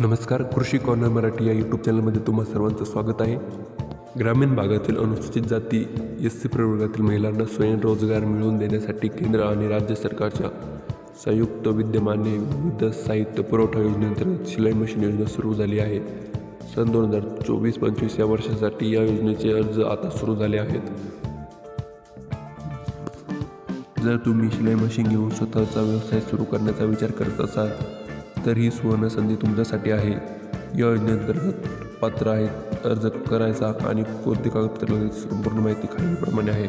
नमस्कार कृषी कॉर्नर मराठी या यूट्यूब चॅनलमध्ये तुम्हा सर्वांचं स्वागत आहे. ग्रामीण भागातील अनुसूचित जाती एस सी प्रवर्गातील महिलांना स्वयंरोजगार मिळवून देण्यासाठी केंद्र आणि राज्य सरकारच्या संयुक्त विद्यमाने विविध साहित्य पुरवठा योजनेअंतर्गत शिलाई मशीन योजना सुरू झाली आहे. सन दोन हजार चोवीस पंचवीस या वर्षासाठी या योजनेचे अर्ज आता सुरू झाले आहेत. जर तुम्ही शिलाई मशीन घेऊन स्वतःचा व्यवसाय सुरू करण्याचा विचार करत असाल तर ही सुवर्णसंधी तुमच्यासाठी आहे. या योजनेअंतर्गत पात्र आहेत अर्ज करायचा आणि कोणते कागदपत्र संपूर्ण माहिती खालीलप्रमाणे आहे.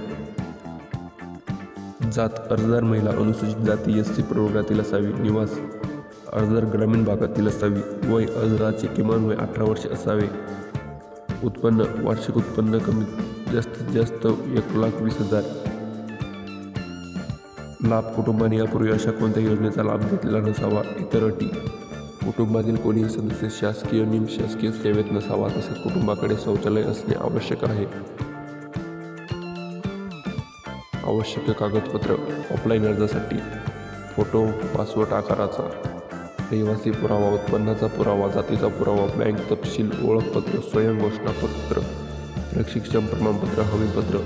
जात अर्जदार महिला अनुसूचित जाती एस सी प्रवर्गातील असावी निवास अर्जदार ग्रामीण भागातील असावी वय अर्जदाराचे किमान वय अठरा वर्षे असावे. उत्पन्न वार्षिक उत्पन्न कमी जास्तीत जास्त एक लाख वीस हजार लाभ कुटुंबाने यापूर्वी अशा कोणत्या योजनेचा लाभ घेतलेला नसावा इतर अटी कुटुंबातील कोणीही सदस्य शासकीय निमशासकीय सेवेत नसावा तसेच कुटुंबाकडे शौचालय असणे आवश्यक आहे. आवश्यक कागदपत्र ऑफलाईन अर्जासाठी फोटो पासपोर्ट आकाराचा रहिवासी पुरावा उत्पन्नाचा पुरावा जातीचा पुरावा बँक तपशील ओळखपत्र स्वयं घोषणापत्र प्रशिक्षण प्रमाणपत्र हमीपत्र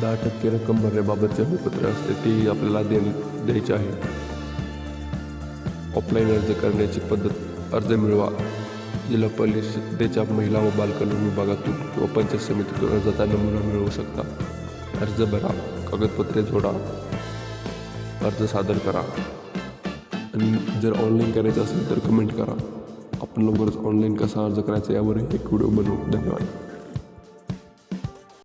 दहा टक्के रक्कम भरण्याबाबतचे हमीपत्र असते तेही आपल्याला दे द्यायचे आहे. ऑफलाईन अर्ज करण्याची पद्धत अर्ज मिळवा. जिल्हा परिषदेच्या महिला व बालकल्याण विभागातून किंवा पंचायत समितीतून अर्जाचा नमुना मिळवू शकता. अर्ज भरा कागदपत्रे जोडा. अर्ज सादर करा. आणि जर ऑनलाईन करायचं असेल तर कमेंट करा. आपण लवकरच ऑनलाईन कसा अर्ज करायचा यावर एक व्हिडिओ बनवू. धन्यवाद.